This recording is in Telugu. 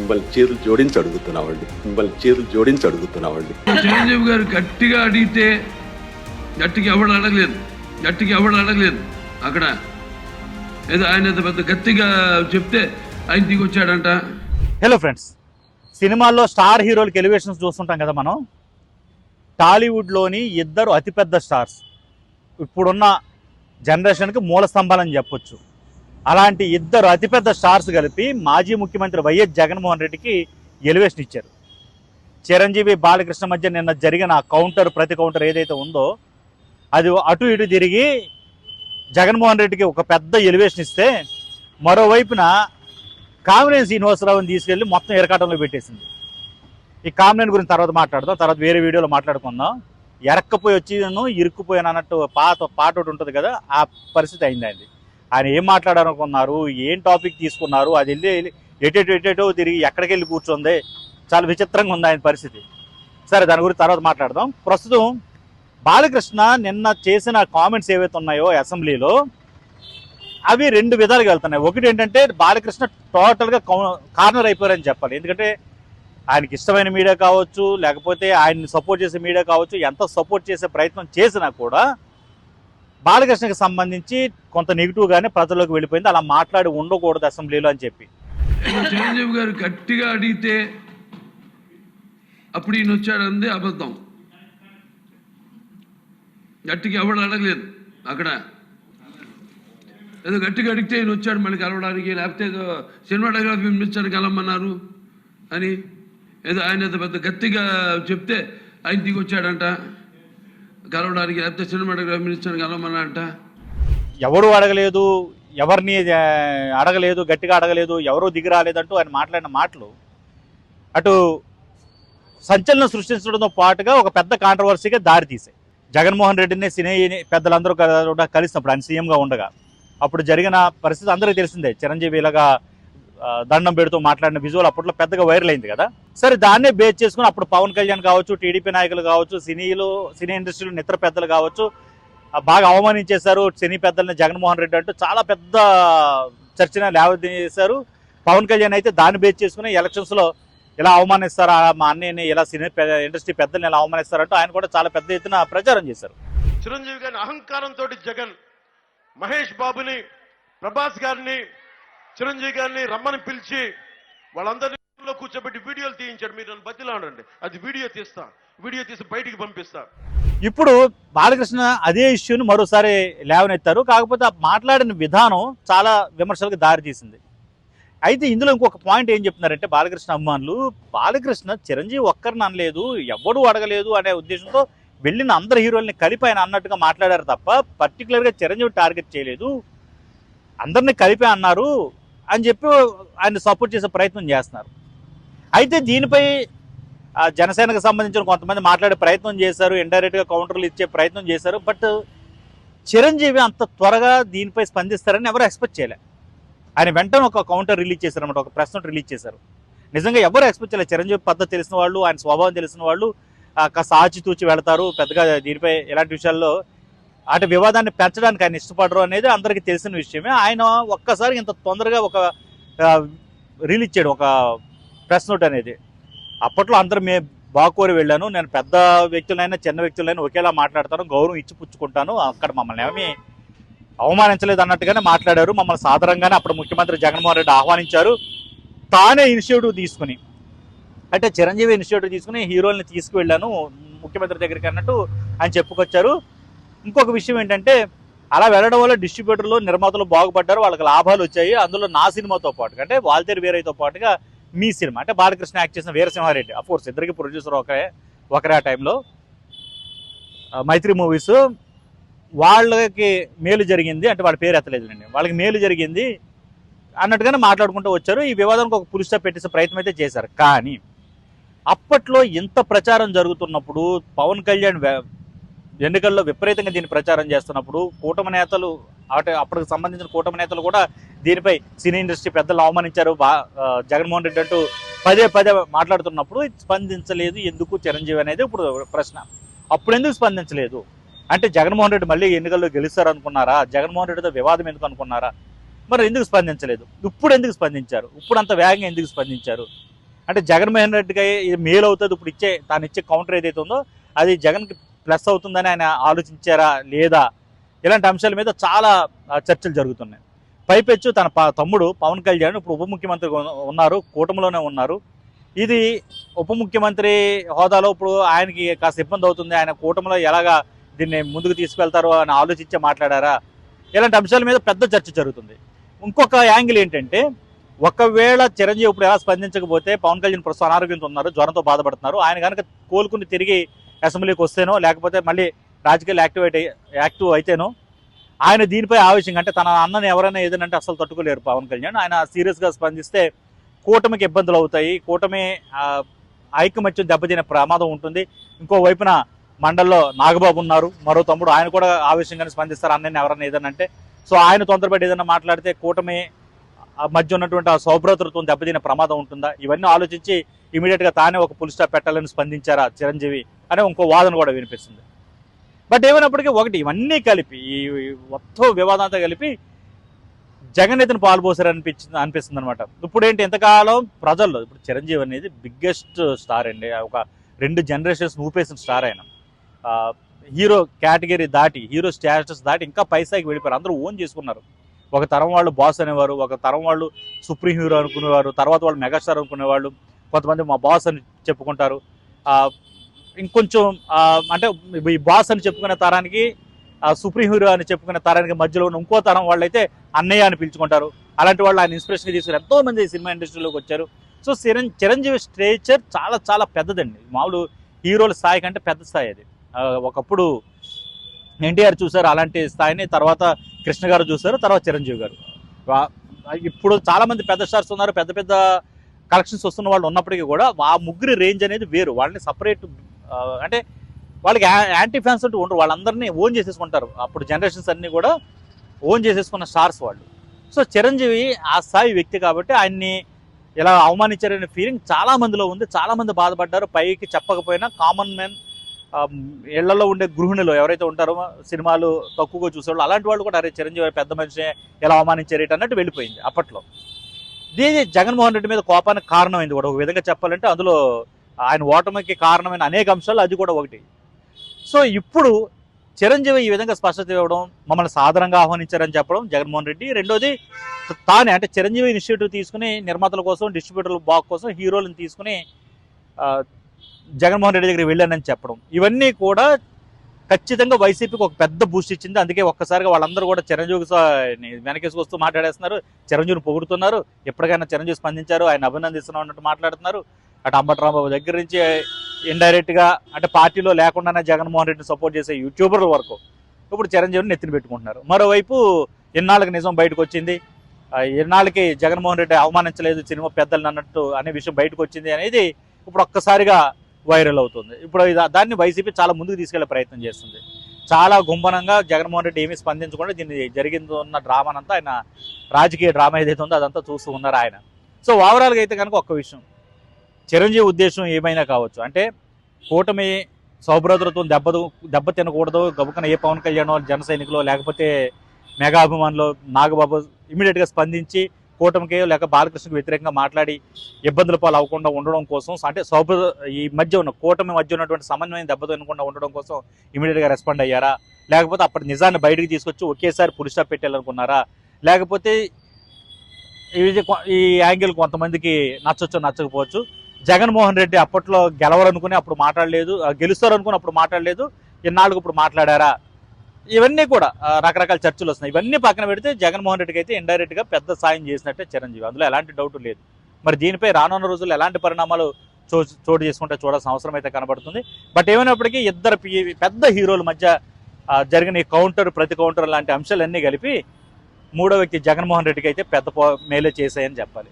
మిమ్మల్ని చీరలు జోడించి అడుగుతున్నామండి మిమ్మల్ని చీరలు జోడించి అడుగుతున్నామండి చిరంజీవి గారు గట్టిగా అడిగితే గట్టిగా ఎవడు అడగలేదు. గట్టిగా ఎవడు అడగలేదు. అక్కడ ఏదో ఆయన పెద్ద గట్టిగా చెప్తే ఆయన దిగి వచ్చాడంట హలో ఫ్రెండ్స్ సినిమాల్లో స్టార్ హీరోలకి ఎలివేషన్స్ చూస్తుంటాం కదా మనం? టాలీవుడ్లోని ఇద్దరు అతిపెద్ద స్టార్స్. ఇప్పుడున్న జనరేషన్కి మూల స్తంభాలని చెప్పొచ్చు. అలాంటి ఇద్దరు అతిపెద్ద స్టార్స్ కలిపి మాజీ ముఖ్యమంత్రి వైఎస్ జగన్మోహన్ రెడ్డికి ఎలివేషన్ ఇచ్చారు. చిరంజీవి బాలకృష్ణ మధ్య నిన్న జరిగిన కౌంటర్ ప్రతి కౌంటర్ ఏదైతే ఉందో అది అటు ఇటు తిరిగి జగన్మోహన్ రెడ్డికి ఒక పెద్ద ఎలివేషన్ ఇస్తే మరోవైపున కామినేని శ్రీనివాసరావుని తీసుకెళ్ళి మొత్తం ఎరకాటంలో పెట్టేసింది. ఈ కామినేని గురించి తర్వాత మాట్లాడదాం తర్వాత వేరే వీడియోలో మాట్లాడుకుందాం. ఎరక్కపోయి వచ్చి నన్ను ఇరుక్కుపోయాను అన్నట్టు పాత పాట ఒకటి ఉంటుంది కదా ఆ పరిస్థితి అయింది ఆయనది ఆయన ఏం మాట్లాడాలనుకున్నారు ఏం టాపిక్ తీసుకున్నారు? అది వెళ్ళి ఎటెటో ఎటెటో తిరిగి ఎక్కడికి వెళ్ళి కూర్చుంది? చాలా విచిత్రంగా ఉంది ఆయన పరిస్థితి. సరే దాని గురించి తర్వాత మాట్లాడదాం. ప్రస్తుతం బాలకృష్ణ నిన్న చేసిన కామెంట్స్ ఏవైతే ఉన్నాయో అసెంబ్లీలో అవి రెండు విధాలుగా వెళ్తున్నాయి. ఒకటి ఏంటంటే బాలకృష్ణ టోటల్గా కార్నర్ అయిపోయారని చెప్పాలి. ఎందుకంటే ఆయనకి ఇష్టమైన మీడియా కావచ్చు లేకపోతే ఆయన్ని సపోర్ట్ చేసే మీడియా కావచ్చు ఎంత సపోర్ట్ చేసే ప్రయత్నం చేసినా కూడా బాలకృష్ణకి సంబంధించి కొంత నెగిటివ్గానే ప్రజల్లోకి వెళ్ళిపోయింది. అలా మాట్లాడి ఉండకూడదు అసెంబ్లీలో అని చెప్పి. చిరంజీవి గారు గట్టిగా అడిగితే అప్పుడు ఈయన వచ్చాడంది అబద్ధం. గట్టిగా ఎవడు అడగలేదు అక్కడ. ఏదో గట్టిగా అడిగితే ఈయన వచ్చాడు మళ్ళీ కలవడానికి లేకపోతే ఏదో సినిమాటోగ్రఫీ మినిస్టర్ కలవమన్నారు అని ఏదో ఆయన పెద్ద గట్టిగా చెప్తే ఆయన దిగి వచ్చాడంట. కలవడానికి లేకపోతే సినిమాటోగ్రఫీ మినిస్టర్ కలవమన్నారంట ఎవరు అడగలేదు ఎవరిని అడగలేదు గట్టిగా అడగలేదు ఎవరు దిగి రాలేదంటూ ఆయన మాట్లాడిన మాటలు. అటు సంచలనం సృష్టించడంతో పాటుగా ఒక పెద్ద కాంట్రవర్సీగా దారితీసాయి జగన్మోహన్ రెడ్డిని సినీ పెద్దలందరూ కలిసినప్పుడు ఆయన సీఎంగా ఉండగా అప్పుడు జరిగిన పరిస్థితి అందరికీ తెలిసిందే. చిరంజీవి ఇలాగా దండం పెడుతూ మాట్లాడిన విజువల్ అప్పట్లో పెద్దగా వైరల్ అయింది కదా. సరే దాన్నే బేస్ చేసుకుని అప్పుడు పవన్ కళ్యాణ్ కావచ్చు టీడీపీ నాయకులు కావచ్చు సినీలు సినీ ఇండస్ట్రీలో ఇతర పెద్దలు కావచ్చు బాగా అవమానించేశారు సినీ పెద్దల్ని జగన్మోహన్ రెడ్డి అంటూ చాలా పెద్ద చర్చన లేవదీశారు పవన్ కళ్యాణ్ అయితే దాన్ని బేస్ చేసుకుని ఎలక్షన్స్లో ఇలా అవమానిస్తారా మా అన్నయ్యని ఇలా సినీ ఇండస్ట్రీ పెద్దల్ని ఇలా అవమానిస్తారంటూ ఆయన కూడా చాలా పెద్ద ఎత్తున ప్రచారం చేశారు. చిరంజీవి గారి అహంకారంతో జగన్ మహేష్ బాబుని ప్రభాస్ గారిని చిరంజీవి గారిని రమ్మని పిలిచి వాళ్ళందరిలో కూర్చోబెట్టి వీడియోలు తీయించాడు. మీరు నన్ను బతిలాడండి అది వీడియో తీస్తా. వీడియో తీసి బయటికి పంపిస్తా. ఇప్పుడు బాలకృష్ణ అదే ఇష్యూని మరోసారి లేవనెత్తారు. కాకపోతే మాట్లాడిన విధానం చాలా విమర్శలకు దారితీసింది అయితే ఇందులో ఇంకొక పాయింట్ ఏం చెప్తున్నారంటే బాలకృష్ణ అభిమానులు బాలకృష్ణ చిరంజీవి ఒక్కరిని అనలేదు ఎవడూ అడగలేదు అనే ఉద్దేశంతో వెళ్ళిన అందరు హీరోల్ని కలిపి ఆయన అన్నట్టుగా మాట్లాడారు తప్ప పర్టికులర్గా చిరంజీవి టార్గెట్ చేయలేదు. అందరిని కలిపి అన్నారు. అని చెప్పి ఆయన సపోర్ట్ చేసే ప్రయత్నం చేస్తున్నారు. అయితే దీనిపై జనసేనకు సంబంధించిన కొంతమంది మాట్లాడే ప్రయత్నం చేశారు ఇండైరెక్ట్గా కౌంటర్లు ఇచ్చే ప్రయత్నం చేశారు బట్ చిరంజీవి అంత త్వరగా దీనిపై స్పందిస్తారని ఎవరు ఎక్స్పెక్ట్ చేయలే. ఆయన వెంటనే ఒక కౌంటర్ రిలీజ్ చేశారు అనమాట ఒక ప్రెస్ నోట్ రిలీజ్ చేశారు. నిజంగా ఎవరు ఎక్స్పెక్ట్ చేయలేదు చిరంజీవి పద్ధతి తెలిసిన వాళ్ళు ఆయన స్వభావం తెలిసిన వాళ్ళు కాస్త ఆచితూచి వెళతారు పెద్దగా దీనిపై ఎలాంటి విషయాల్లో అటు వివాదాన్ని పెంచడానికి ఆయన ఇష్టపడరు అనేది అందరికీ తెలిసిన విషయమే. ఆయన ఒక్కసారి ఇంత తొందరగా ఒక రిలీజ్ చేయడం ఒక ప్రెస్ నోట్ అనేది. అప్పట్లో అందరూ మే బాకోరి వెళ్ళాను. నేను పెద్ద వ్యక్తులైనా చిన్న వ్యక్తులైనా ఒకేలా మాట్లాడతాను. గౌరవం ఇచ్చి పుచ్చుకుంటాను. అక్కడ మమ్మల్ని ఏమీ అవమానించలేదు అన్నట్టుగానే మాట్లాడారు. మమ్మల్ని సాధారణంగానే అప్పుడు ముఖ్యమంత్రి జగన్మోహన్ రెడ్డి ఆహ్వానించారు. తానే ఇనిషియేటివ్ తీసుకుని అంటే చిరంజీవి ఇనిషియేటివ్ తీసుకుని హీరోల్ని తీసుకువెళ్ళాను. ముఖ్యమంత్రి దగ్గరికి అన్నట్టు ఆయన చెప్పుకొచ్చారు. ఇంకొక విషయం ఏంటంటే అలా వెళ్ళడం వల్ల డిస్ట్రిబ్యూటర్లు నిర్మాతలు బాగుపడ్డారు వాళ్ళకి లాభాలు వచ్చాయి. అందులో నా సినిమాతో పాటుగా అంటే వాల్తేరు వీరయ్యతో పాటుగా మీ సినిమా అంటే బాలకృష్ణ యాక్ట్ చేసిన వీరసింహారెడ్డి అఫ్ కోర్స్ ఇద్దరికి ప్రొడ్యూసర్ ఒకరే ఒకరే ఆ టైంలో మైత్రి మూవీస్ వాళ్ళకి మేలు జరిగింది అంటే వాళ్ళ పేరు ఎత్తలేదులేండి. వాళ్ళకి మేలు జరిగింది అన్నట్టుగానే మాట్లాడుకుంటూ వచ్చారు. ఈ వివాదానికి ఒక పురుష పెట్టేసే ప్రయత్నం అయితే చేశారు. కానీ అప్పట్లో ఇంత ప్రచారం జరుగుతున్నప్పుడు పవన్ కళ్యాణ్ ఎన్నికల్లో విపరీతంగా దీన్ని ప్రచారం చేస్తున్నప్పుడు కూటమి నేతలు అటు అప్పటికి సంబంధించిన కూటమి నేతలు కూడా దీనిపై సినీ ఇండస్ట్రీ పెద్దలు అవమానించారు. బా జగన్మోహన్ రెడ్డి అంటూ పదే పదే మాట్లాడుతున్నప్పుడు స్పందించలేదు. ఎందుకు చిరంజీవి అనేది ఇప్పుడు ప్రశ్న. అప్పుడు ఎందుకు స్పందించలేదు? అంటే జగన్మోహన్ రెడ్డి మళ్ళీ ఎన్నికల్లో గెలుస్తారు అనుకున్నారా జగన్మోహన్ రెడ్డితో వివాదం ఎందుకు అనుకున్నారా? మరి ఎందుకు స్పందించలేదు? ఇప్పుడు ఎందుకు స్పందించారు? ఇప్పుడు అంత వేగంగా ఎందుకు స్పందించారు? అంటే జగన్మోహన్ రెడ్డికి ఇది మేలు అవుతుంది ఇప్పుడు ఇచ్చే తాను ఇచ్చే కౌంటర్ ఏదైతే ఉందో అది జగన్కి ప్లస్ అవుతుందని ఆయన ఆలోచించారా లేదా ఇలాంటి అంశాల మీద చాలా చర్చలు జరుగుతున్నాయి. పైపెచ్చు తన తమ్ముడు పవన్ కళ్యాణ్ ఇప్పుడు ఉప ముఖ్యమంత్రి ఉన్నారు కూటమిలోనే ఉన్నారు. ఇది ఉప ముఖ్యమంత్రి హోదాలో ఇప్పుడు ఆయనకి కాస్త ఇబ్బంది అవుతుంది ఆయన కూటమిలో ఎలాగా దీన్ని ముందుకు తీసుకెళ్తారో అని ఆలోచించే మాట్లాడారా? ఇలాంటి అంశాల మీద పెద్ద చర్చ జరుగుతుంది. ఇంకొక యాంగిల్ ఏంటంటే ఒకవేళ చిరంజీవి ఇప్పుడు ఎలా స్పందించకపోతే పవన్ కళ్యాణ్ ప్రస్తుతం అనారోగ్యంతో ఉన్నారు జ్వరంతో బాధపడుతున్నారు ఆయన కనుక కోలుకుని తిరిగి అసెంబ్లీకి వస్తేనో లేకపోతే మళ్ళీ రాజకీయాలు యాక్టివేట్ యాక్టివ్ అయితేనో ఆయన దీనిపై ఆవేశంగా అంటే తన అన్నని ఎవరైనా ఏదైనా అసలు తట్టుకోలేరు పవన్ కళ్యాణ్. ఆయన సీరియస్గా స్పందిస్తే కూటమికి ఇబ్బందులు అవుతాయి. కూటమి ఐక్యమత్యం ఐకమత్యం దెబ్బతినే ప్రమాదం ఉంటుంది. ఇంకో వైపున మండల్లో నాగబాబు ఉన్నారు. మరో తమ్ముడు ఆయన కూడా ఆవేశంగానే స్పందిస్తారు. అన్నని ఎవరైనా ఏదైనా అంటే. సో ఆయన తొందరపడి ఏదైనా మాట్లాడితే కూటమి మధ్య ఉన్నటువంటి ఆ సౌభ్రతత్వం దెబ్బతినే ప్రమాదం ఉంటుందా? ఇవన్నీ ఆలోచించి ఇమీడియట్గా తానే ఒక పుల్ స్టాప్ పెట్టాలని స్పందించారా చిరంజీవి అనే ఇంకో వాదన కూడా వినిపిస్తుంది. బట్ ఏమైనప్పటికీ ఒకటి ఇవన్నీ కలిపి ఈ మొత్తం వివాదంతో కలిపి జగన్ ఇతను పాల్పోసారు అనిపించింది అనిపిస్తుంది అనమాట ఇప్పుడు ఏంటి ఎంతకాలం ప్రజల్లో ఇప్పుడు చిరంజీవి అనేది బిగ్గెస్ట్ స్టార్ అండి. ఒక రెండు జనరేషన్స్ ఊపేసిన స్టార్ ఆయన. హీరో కేటగిరీ దాటి హీరో స్టేటస్ దాటి ఇంకా పైసాకి వెళ్ళిపోయారు. అందరూ ఓన్ చేసుకున్నారు. ఒక తరం వాళ్ళు బాస్ అనేవారు ఒక తరం వాళ్ళు సుప్రీం హీరో అనుకునేవారు తర్వాత వాళ్ళు మెగాస్టార్ అనుకునేవాళ్ళు. కొంతమంది మా బాస్ అని చెప్పుకుంటారు. ఇంకొంచెం అంటే ఈ బాస్ అని చెప్పుకునే తరానికి సుప్రీం హీరో అని చెప్పుకునే తరానికి మధ్యలో ఉన్న ఇంకో తరం వాళ్ళైతే అన్నయ్య అని పిలుచుకుంటారు. అలాంటి వాళ్ళు ఆయన ఇన్స్పిరేషన్ తీసుకుని ఎంతోమంది సినిమా ఇండస్ట్రీలోకి వచ్చారు. సో చిరం చిరంజీవి స్ట్రేచర్ చాలా చాలా పెద్దదండి. మామూలు హీరోల స్థాయి కంటే పెద్ద స్థాయి అది. ఒకప్పుడు ఎన్టీఆర్ చూశారు అలాంటి స్థాయిని తర్వాత కృష్ణ గారు చూశారు తర్వాత చిరంజీవి గారు. ఇప్పుడు చాలామంది పెద్ద స్టార్స్ ఉన్నారు పెద్ద పెద్ద కలెక్షన్స్ వస్తున్న వాళ్ళు ఉన్నప్పటికీ కూడా ఆ ముగ్గురి రేంజ్ అనేది వేరు. వాళ్ళని సపరేట్ అంటే వాళ్ళకి యాంటీ ఫ్యాన్స్ అంటూ ఉండరు. వాళ్ళందరినీ ఓన్ చేసేసుకుంటారు. అప్పుడు జనరేషన్స్ అన్నీ కూడా ఓన్ చేసేసుకున్న స్టార్స్ వాళ్ళు. సో చిరంజీవి ఆ స్థాయి వ్యక్తి కాబట్టి ఆయన్ని ఇలా అవమానించారనే ఫీలింగ్ చాలా మందిలో ఉంది. చాలామంది బాధపడ్డారు. పైకి చెప్పకపోయినా కామన్ మ్యాన్ ఇళ్ళలో ఉండే గృహిణులు ఎవరైతే ఉంటారో సినిమాలు తక్కువగా చూసేవాళ్ళు అలాంటి వాళ్ళు కూడా అరే చిరంజీవి పెద్ద మనిషి ఎలా అవమానించారేట అన్నట్టు వెళ్ళిపోయింది అప్పట్లో. దీని జగన్మోహన్ రెడ్డి మీద కోపానికి కారణమైంది కూడా ఒక విధంగా చెప్పాలంటే అందులో ఆయన ఓటమికి కారణమైన అనేక అంశాలు అది కూడా ఒకటి. సో ఇప్పుడు చిరంజీవి ఈ విధంగా స్పష్టత ఇవ్వడం మమ్మల్ని సాధారణంగా ఆహ్వానించారని చెప్పడం జగన్మోహన్ రెడ్డి. రెండోది తానే అంటే చిరంజీవి ఇనిషియేటివ్ తీసుకుని నిర్మాతల కోసం డిస్ట్రిబ్యూటర్ల బాక్ కోసం హీరోలను తీసుకుని జగన్మోహన్ రెడ్డి దగ్గరికి వెళ్ళానని చెప్పడం. ఇవన్నీ కూడా ఖచ్చితంగా వైసీపీకి ఒక పెద్ద బూస్ట్ ఇచ్చింది. అందుకే ఒక్కసారిగా వాళ్ళందరూ కూడా చిరంజీవి వెనకేసుకొస్తూ మాట్లాడేస్తున్నారు. చిరంజీవిని పొగుడుతున్నారు. ఎప్పటికైనా చిరంజీవి స్పందించారు. ఆయన అభినందిస్తున్నాం అన్నట్టు మాట్లాడుతున్నారు. అటు అంబట్రాంబాబు దగ్గర నుంచి ఇండైరెక్ట్గా అంటే పార్టీలో లేకుండానే జగన్మోహన్ రెడ్డిని సపోర్ట్ చేసే యూట్యూబర్ల వరకు ఇప్పుడు చిరంజీవిని నెత్తిన పెట్టుకుంటున్నారు. మరోవైపు ఇన్నాళ్ళకి నిజం బయటకు వచ్చింది. ఆ, ఇన్నాళ్ళకి జగన్మోహన్ రెడ్డి అవమానించలేదు సినిమా పెద్దలు అన్నట్టు అనే విషయం బయటకు వచ్చింది అనేది ఇప్పుడు ఒక్కసారిగా వైరల్ అవుతుంది. ఇప్పుడు దాన్ని వైసీపీ చాలా ముందుకు తీసుకెళ్ళే ప్రయత్నం చేస్తుంది. చాలా గుంభనంగా జగన్మోహన్ రెడ్డి ఏమీ స్పందించకుండా దీన్ని జరిగింది ఉన్న డ్రామానంతా ఆయన రాజకీయ డ్రామా ఏదైతే ఉందో అదంతా చూస్తూ ఉన్నారు ఆయన. సో ఓవరాల్గా అయితే కనుక ఒక్క విషయం. చిరంజీవి ఉద్దేశం ఏమైనా కావచ్చు. అంటే కూటమి సౌభ్రతత్వం దెబ్బ దెబ్బ తినకూడదు. గబుకన ఏ పవన్ కళ్యాణ్ జన సైనికులు లేకపోతే మెగా అభిమానులు నాగబాబు ఇమీడియట్గా స్పందించి కూటమికి లేక బాలకృష్ణకి వ్యతిరేకంగా మాట్లాడి ఇబ్బందుల పాలు అవ్వకుండా ఉండడం కోసం అంటే సౌభ ఈ మధ్య ఉన్న కూటమి మధ్య ఉన్నటువంటి సమన్వయం దెబ్బతినకుండా ఉండడం కోసం ఇమీడియట్గా రెస్పాండ్ అయ్యారా? లేకపోతే అప్పటి నిజాన్ని బయటకు తీసుకొచ్చి ఒకేసారి పురుషా పెట్టాలనుకున్నారా లేకపోతే ఇది ఈ యాంగిల్ కొంతమందికి నచ్చొచ్చు నచ్చకపోవచ్చు. జగన్మోహన్ రెడ్డి అప్పట్లో గెలవాలనుకుని అప్పుడు మాట్లాడలేదు గెలుస్తారనుకుని అప్పుడు మాట్లాడలేదు ఇన్నాళ్ళకు ఇప్పుడు మాట్లాడారా? ఇవన్నీ కూడా రకరకాల చర్చలు వస్తున్నాయి. ఇవన్నీ పక్కన పెడితే జగన్మోహన్ రెడ్డికి అయితే ఇండైరెక్ట్గా పెద్ద సాయం చేసినట్టే చిరంజీవి. అందులో ఎలాంటి డౌట్ లేదు. మరి దీనిపై రానున్న రోజుల్లో ఎలాంటి పరిణామాలు చో చోటు చేసుకుంటే చూడాల్సిన అవసరం అయితే కనబడుతుంది. బట్ ఏమైనప్పటికీ ఇద్దరు పి- పెద్ద హీరోల మధ్య జరిగిన ఈ కౌంటర్ ప్రతి కౌంటర్ లాంటి అంశాలన్నీ కలిపి మూడో వ్యక్తి జగన్మోహన్ రెడ్డికి అయితే పెద్ద పో- మేలే చేశాయని చెప్పాలి.